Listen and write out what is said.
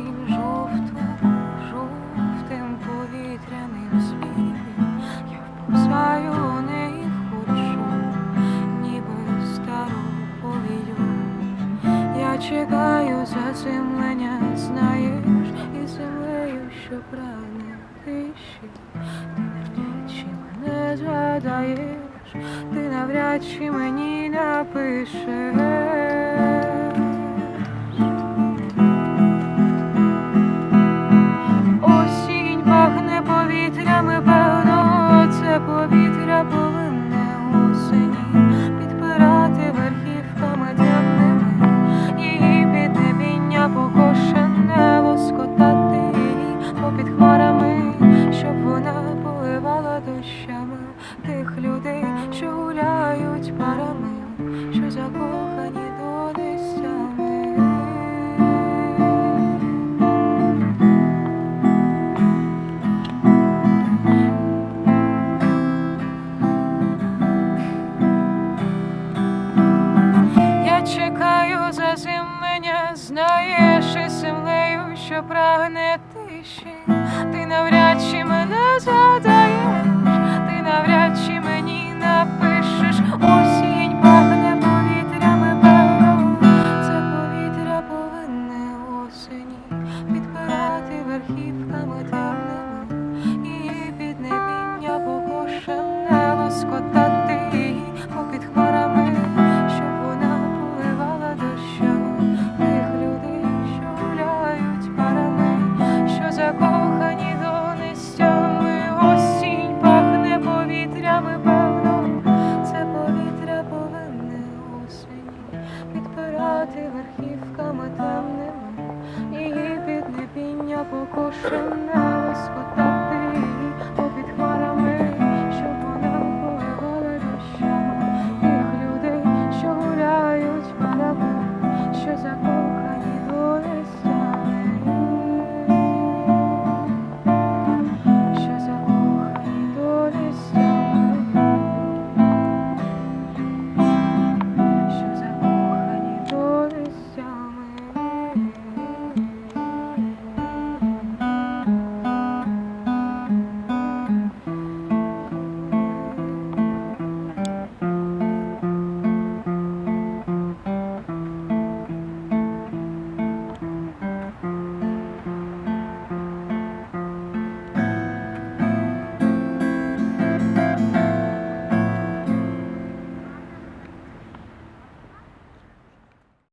крім жовтого, жовтим повітряним співом я вповзаю у неї хочу, ніби стару повію. Я чекаю заземлення, знаєш, і землею, що прагне тиші, ти навряд чи мене згадаєш, ти навряд чи мені напишеш. Дощами тих людей, що гуляють парами, що закохані до нестями. Я чекаю заземлення, знаєш, і землею, що прагне тиші. Ти навряд чи мене згадаєш, темними, темними, її піднебіння покошене лоскотати попід хмарами, щоб вона поливала дощами тих людей, що гуляють парами, що закохані до нестями, осінь пахне повітрями, певно, це повітря повинне осені підпирати верхівками. та. 故事呢？